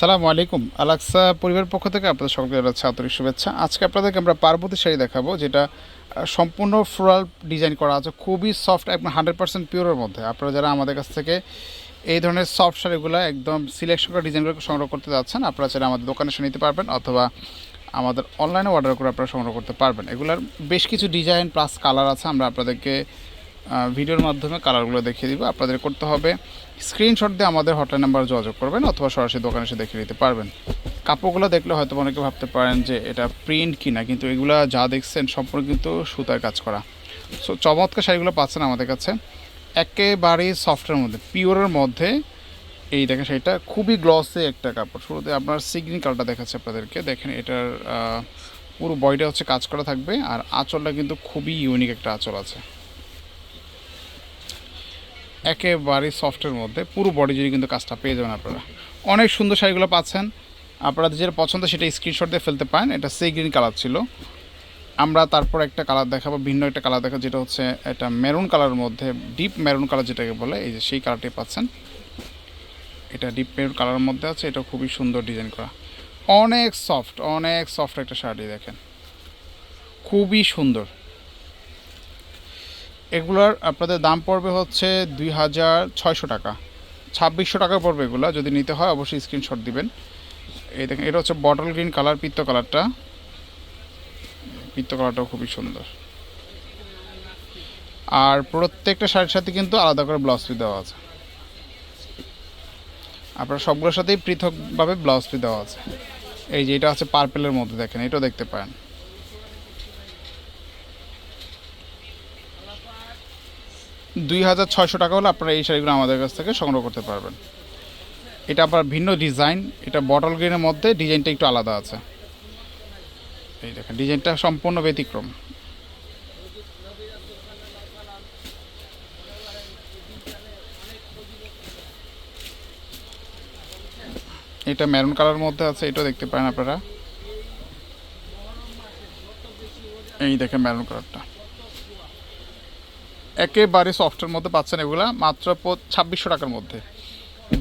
সালামু আলাইকুম। আলাক্সা পরিবারের পক্ষ থেকে আপনাদের সকলকে জানাচ্ছি আন্তরিক শুভেচ্ছা। আজকে আপনাদেরকে আমরা পার্বতী শাড়ি দেখাবো, যেটা সম্পূর্ণ ফ্লোরাল ডিজাইন করা আছে, খুবই সফট একদম হান্ড্রেড পার্সেন্ট পিওরের মধ্যে। আপনারা যারা আমাদের কাছ থেকে এই ধরনের সফট শাড়িগুলো একদম সিলেকশন করা ডিজাইনগুলো সংগ্রহ করতে যাচ্ছেন, আপনারা চাইলে আমাদের দোকানে এসে নিতে পারবেন, অথবা আমাদের অনলাইনে অর্ডার করে আপনারা সংগ্রহ করতে পারবেন। এগুলোর বেশ কিছু ডিজাইন প্লাস কালার আছে, আমরা আপনাদেরকে ভিডিওর মাধ্যমে কালারগুলো দেখিয়ে দিব। আপনাদের করতে হবে স্ক্রিনশট দিয়ে আমাদের হটলাইন নাম্বার যোগাযোগ করবেন অথবা সরাসরি দোকানে এসে দেখে নিতে পারবেন। কাপড়গুলো দেখলে হয়তো অনেকে ভাবতে পারেন যে এটা প্রিন্ট কিনা, কিন্তু এগুলো যা দেখছেন সম্পূর্ণ কিন্তু সুতার কাজ করা। সো চমৎকার শাড়িগুলো পাচ্ছেন আমাদের কাছে। একেবারেই সফটের মধ্যে পিওরের মধ্যে এই দেখেন সেটা খুবই গ্লসে একটা কাপড়। শুরুতে আপনার সিগনি কালারটা দেখাচ্ছে আপনাদেরকে। দেখেন এটার পুরো বডিটা হচ্ছে কাজ করা থাকবে, আর আঁচলটা কিন্তু খুবই ইউনিক একটা আঁচল আছে। একেবারে সফটের মধ্যে, পুরো বডি জুড়ে কিন্তু কাজটা পেয়ে যাবেন আপনারা। অনেক সুন্দর শাড়িগুলো পাচ্ছেন। আপনাদের যেটা পছন্দ সেটা স্ক্রিনশট দিয়ে ফেলতে পারেন। এটা সি গ্রিন কালার ছিল। আমরা তারপর একটা কালার দেখাবো, ভিন্ন একটা কালার দেখা যেটা হচ্ছে এটা মেরুন কালারের মধ্যে ডিপ মেরুন কালার যেটাকে বলে, এই যে সেই কালারটি পাচ্ছেন। এটা ডিপ মেরুন কালারের মধ্যে আছে, এটা খুবই সুন্দর ডিজাইন করা। অনেক সফট অনেক সফট একটা শাড়ি দেখেন। খুবই সুন্দর। এগুলোর আপনাদের দাম পড়বে হচ্ছে দুই হাজার ছয়শো টাকা। ছাব্বিশশো টাকা পড়বে এগুলো, যদি নিতে হয় অবশ্যই স্ক্রিনশট দিবেন। এই দেখেন, এটা হচ্ছে বটল গ্রিন কালার পিত্ত কালারটা পিত্ত কালারটাও খুবই সুন্দর। আর প্রত্যেকটা শাড়ির সাথে কিন্তু আলাদা করে ব্লাউজ পিস দেওয়া আছে। আপনার সবগুলোর সাথেই পৃথকভাবে ব্লাউজ পিস দেওয়া আছে। এই যে এটা আছে পার্পেলের মধ্যে, দেখেন, এটাও দেখতে পারেন। দুই হাজার ছয়শো টাকা হলে আপনারা এই শাড়িগুলো আমাদের কাছ থেকে সংগ্রহ করতে পারবেন। এটা আবার ভিন্ন ডিজাইন, এটা বটল গ্রিনের মধ্যে ডিজাইনটা একটু আলাদা আছে। এই দেখেন, ডিজাইনটা সম্পূর্ণ ব্যতিক্রম। এটা মেরুন কালার মধ্যে আছে, এটাও দেখতে পারেন আপনারা। এই দেখেন মেরুন কালারটা। একেবারে সফটের মধ্যে পাচ্ছেন এগুলা, মাত্র ছাব্বিশশো টাকার মধ্যে।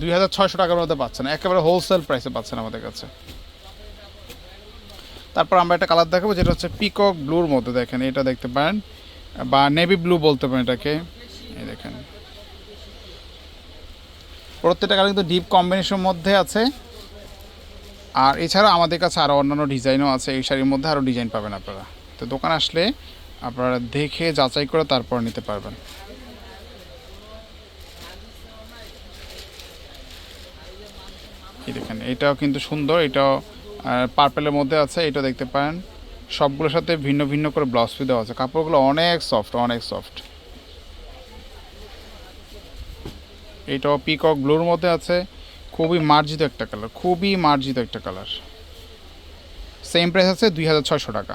দুই হাজার ছয়শো টাকার মধ্যে পাচ্ছেন, একেবারে হোলসেল প্রাইসে পাচ্ছেন আমাদের কাছে। তারপর আমরা একটা কালার দেখাবো, যেটা হচ্ছে পিকক ব্লুর মধ্যে দেখেন, এটা দেখতে পারেন, বা নেভি ব্লু বলতে পারেন এটাকে। এই দেখেন। প্রত্যেকটা কালার কিন্তু ডিপ কম্বিনেশনের মধ্যে আছে। আর এছাড়া আমাদের কাছে আরও অন্যান্য ডিজাইনও আছে, এই শাড়ির মধ্যে আরও ডিজাইন পাবেন আপনারা। তো দোকান আসলে আপনারা দেখে যাচাই করে তারপর নিতে পারবেন। দেখেন, এটাও কিন্তু সুন্দর, এটাও পার্পেলের মধ্যে আছে, এটা দেখতে পারেন। সবগুলোর সাথে ভিন্ন ভিন্ন করে ব্লাউজ পিস দেওয়া আছে। কাপড়গুলো অনেক সফট অনেক সফট এটাও পিকক ব্লুর মধ্যে আছে। খুবই মার্জিত একটা কালার খুবই মার্জিত একটা কালার সেম প্রাইস আছে দুই হাজার ছয়শো টাকা।